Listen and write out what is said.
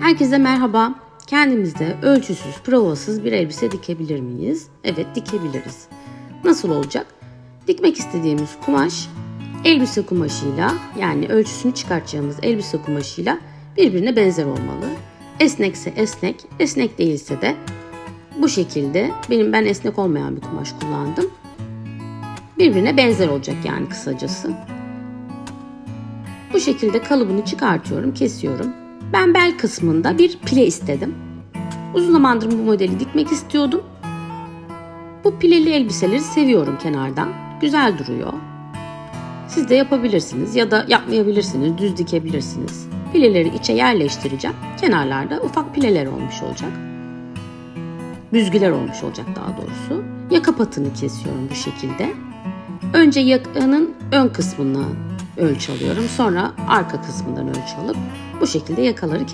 Herkese merhaba. Kendimizde ölçüsüz, provasız bir elbise dikebilir miyiz? Evet, dikebiliriz. Nasıl olacak? Dikmek istediğimiz kumaş elbise kumaşıyla yani ölçüsünü çıkartacağımız elbise kumaşıyla birbirine benzer olmalı. Esnekse esnek, esnek değilse de bu şekilde benim ben esnek olmayan bir kumaş kullandım. Birbirine benzer olacak yani kısacası. Bu şekilde kalıbını çıkartıyorum, kesiyorum. Ben bel kısmında bir pile istedim. Uzun zamandır bu modeli dikmek istiyordum. Bu pileli elbiseleri seviyorum kenardan. Güzel duruyor. Siz de yapabilirsiniz ya da yapmayabilirsiniz, düz dikebilirsiniz. Pileleri içe yerleştireceğim. Kenarlarda ufak pileler olmuş olacak. Büzgüler olmuş olacak daha doğrusu. Yaka patını kesiyorum bu şekilde. Önce yakanın ön kısmını ölçü alıyorum. Sonra arka kısmından ölçü alıp bu şekilde yakaları kesiyorum.